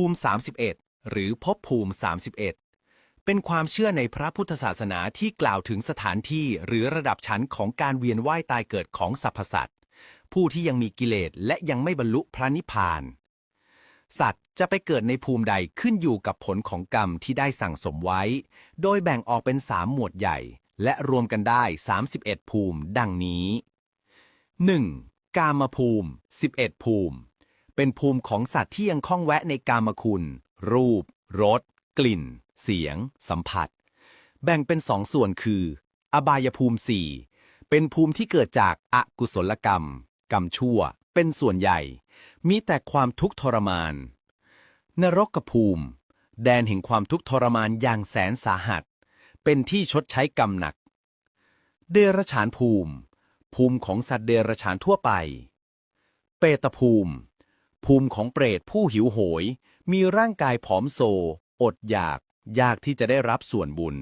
ภูมิ 31 หรือภพภูมิ 31 เป็นความเชื่อในพระพุทธศาสนาที่กล่าวถึงสถานที่หรือระดับชั้นของการเวียนว่ายตายเกิดของสรรพสัตว์ผู้ที่ยังมีกิเลสและยังไม่บรรลุพระนิพพาน สัตว์จะไปเกิดในภูมิใดขึ้นอยู่กับผลของกรรมที่ได้สั่งสมไว้ โดยแบ่งออกเป็นสามหมวดใหญ่ และรวมกันได้ 31 ภูมิ ดังนี้ 1. กามภูมิ 11 ภูมิ เป็นภูมิของสัตว์ที่ยังคล้องแวะในกามคุณ รูป รส กลิ่น เสียง สัมผัส แบ่งเป็นสองส่วนคือ อบายภูมิสี่เป็นภูมิที่เกิดจากอากุศลกรรม กรรมชั่ว เป็นส่วนใหญ่ มีแต่ความทุกข์ทรมาน นรกภูมิ แดนแห่งความทุกข์ทรมานอย่างแสนสาหัส เป็นที่ชดใช้กรรมหนัก เดรัจฉานภูมิ ภูมิของสัตว์เดรัจฉานทั่วไป เปตภูมิ ภูมิของเปรตผู้หิวโหย มีร่างกายผอมโซ อดอยาก ยากที่จะได้รับส่วนบุญ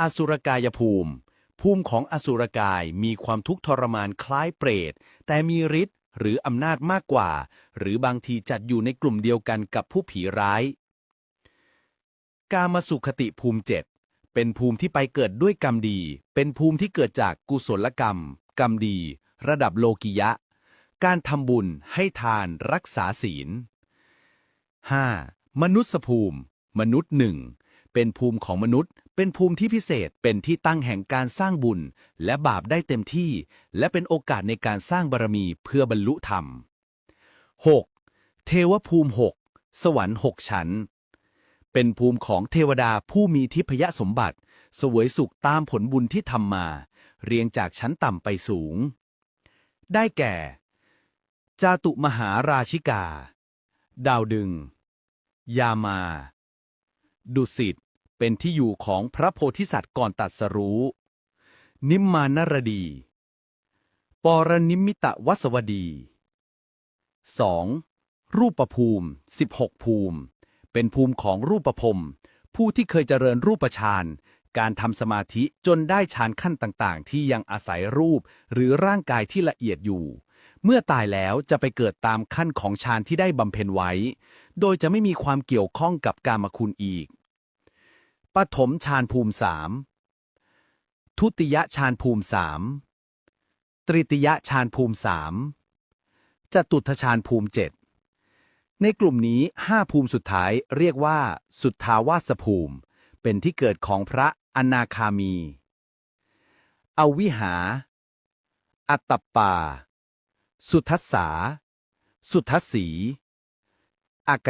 อสุรกายภูมิ ภูมิของอสุรกายมีความทุกข์ทรมานคล้ายเปรต แต่มีฤทธิ์หรืออำนาจมากกว่า หรือบางทีจัดอยู่ในกลุ่มเดียวกันกับผู้ผีร้าย กามสุขติภูมิเจ็ดเป็นภูมิที่ไปเกิดด้วยกรรมดี เป็นภูมิที่เกิดจากกุศลกรรม กรรมดี ระดับโลกิยะ การทำบุญให้ทานรักษาศีล 5. มนุษยภูมิ มนุษย์หนึ่งเป็นภูมิของมนุษย์ เป็นภูมิที่พิเศษเป็นที่ตั้งแห่งการสร้างบุญ และบาปได้เต็มที่ และเป็นโอกาสในการสร้างบารมีเพื่อบรรลุธรรม 6. เทวภูมิ 6 สวรรค์ 6 ชั้น เป็นภูมิของเทวดาผู้มีทิพยสมบัติ สวยสุขตามผลบุญที่ทำมา เรียงจากชั้นต่ำไปสูง ได้แก่ จาตุมหาราชิกา ดาวดึง ยามา ดุสิต เป็นที่อยู่ของพระโพธิสัตว์ก่อนตัดสรู้ นิมมานรดี ปรนิมมิตวสวดี 2. รูปภูมิ 16 ภูมิ เป็นภูมิของรูปภพผู้ที่เคยเจริญรูปฌาน การทำสมาธิจนได้ฌานขั้นต่างๆ ที่ยังอาศัยรูปหรือร่างกายที่ละเอียดอยู่ เมื่อตายแล้วจะไปเกิดตามขั้นของฌานที่ได้บำเพ็ญไว้ โดยจะไม่มีความเกี่ยวข้องกับกามคุณอีก ปฐมฌานภูมิสามทุติยฌานภูมิสามตริติยฌานภูมิสามจตุทฌานภูมิเจ็ดในกลุ่มนี้ห้าภูมิสุดท้ายเรียกว่า สุทธาวาสภูมิ เป็นที่เกิดของพระอนาคามี อวิหา อัตตปา สุทัสสา สุทัสสีอาก